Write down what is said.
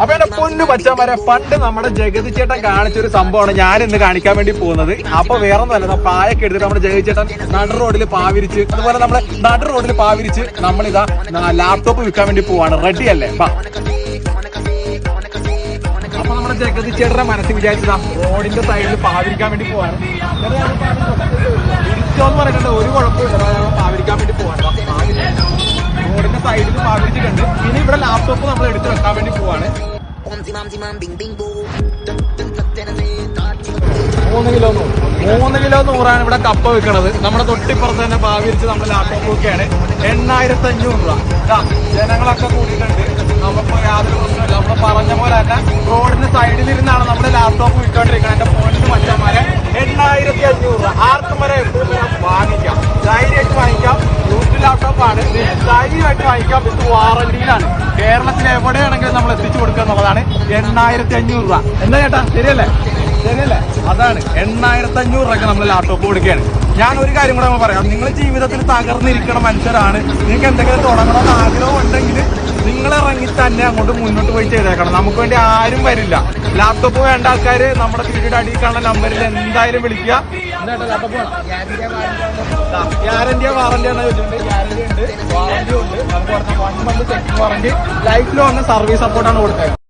അപ്പൊ എന്റെ പൊന്നു പച്ചമര പണ്ട് നമ്മുടെ ജഗതി ചേട്ടൻ കാണിച്ചൊരു സംഭവമാണ് ഞാൻ ഇന്ന് കാണിക്കാൻ വേണ്ടി പോകുന്നത്. അപ്പൊ വേറെ ഒന്നല്ല പായൊക്കെ എടുത്തിട്ട് നമ്മുടെ ജഗതി ചേട്ടൻ നടു റോഡിൽ പാവിരിച്ച് അതുപോലെ നമ്മുടെ നടു റോഡിൽ പാവിരിച്ച് നമ്മളിതാ ലാപ്ടോപ്പ് വിൽക്കാൻ വേണ്ടി പോവാണ്. റെഡി അല്ലേ? അപ്പൊ നമ്മുടെ ജഗതി ചേട്ടന്റെ മനസ്സിൽ വിചാരിച്ചതാ റോഡിന്റെ സൈഡിൽ പാവിരിക്കാൻ വേണ്ടി പോവാണ്. ഇരിച്ചോന്ന് പറഞ്ഞിട്ടുണ്ട് ഒരു കുഴപ്പമില്ല പാവിരിക്കാൻ വേണ്ടി പോവാണ്. റോഡിന്റെ സൈഡിൽ പാവിരിച്ചിട്ടുണ്ട് പിന്നെ ഇവിടെ ലാപ്ടോപ്പ് നമ്മൾ എടുത്ത് വെക്കാൻ വേണ്ടി പോവാണ്. മൂന്ന് കിലോ മൂന്ന് കിലോ നൂറാണ് ഇവിടെ കപ്പ വെക്കണത്. നമ്മുടെ തൊട്ടിപ്പുറത്ത് തന്നെ പാവിരിച്ച് നമ്മൾ ലാപ്ടോപ്പ് വെക്കുകയാണ് എണ്ണായിരത്തി അഞ്ഞൂറ് രൂപ ജനങ്ങളൊക്കെ കൂടിയിട്ടുണ്ട്. നമുക്ക് യാതൊരു പ്രശ്നമില്ല നമ്മൾ പറഞ്ഞ പോലെ തന്നെ റോഡിന് സൈഡിൽ ഇരുന്നാണ് നമ്മുടെ ലാപ്ടോപ്പ് വിട്ടോണ്ടിരിക്കുന്നത് എന്റെ ഫോണിന് മറ്റന്മാരെ എണ്ണായിരത്തി അഞ്ഞൂറ് രൂപ. ആർക്കും വരെ വാങ്ങിക്കാം. ധൈര്യമായിട്ട് വാങ്ങിക്കാം യൂസ് ലാപ്ടോപ്പ് ആണ് ധൈര്യമായിട്ട് വാങ്ങിക്കാം വാറന്റിയിലാണ് കേരളത്തിൽ എവിടെയാണെങ്കിലും നമ്മൾ എത്തിച്ചു കൊടുക്കുക എന്നുള്ളതാണ് എണ്ണായിരത്തി അഞ്ഞൂറ് രൂപ. എന്താ ചേട്ടാ? ശരിയല്ലേ? ശരിയല്ലേ? അതാണ്. എണ്ണായിരത്തി അഞ്ഞൂറ് രൂപയ്ക്ക് നമ്മൾ ലാപ്ടോപ്പ് കൊടുക്കുകയാണ്. ഞാൻ ഒരു കാര്യം കൂടെ നമ്മൾ പറയാം. നിങ്ങൾ ജീവിതത്തിൽ തകർന്നിരിക്കണ മനുഷ്യരാണ്. നിങ്ങൾക്ക് എന്തെങ്കിലും തുടങ്ങണമെന്ന് ആഗ്രഹം ഉണ്ടെങ്കിൽ നിങ്ങൾ ഇറങ്ങി തന്നെ അങ്ങോട്ട് മുന്നോട്ട് പോയി ചെയ്തേക്കണം. നമുക്ക് വേണ്ടി ആരും വരില്ല. ലാപ്ടോപ്പ് വേണ്ട ആൾക്കാർ നമ്മുടെ വീടിന്റെ അടിയിൽ കാണുന്ന നമ്പറിൽ എന്തായാലും വിളിക്കുക. ഗ്യാരണ്ടിയോ വാറന്റി ആണ് ചോദിച്ചിട്ടുണ്ട്. ഗ്യാരണ്ടി ഉണ്ട്. വാറന്റി പറഞ്ഞ വൺ മന്ത് ചെക്കിംഗ് വാറണ്ടി ലൈഫിൽ വന്ന സർവീസ് സപ്പോർട്ടാണ് കൊടുത്തത്.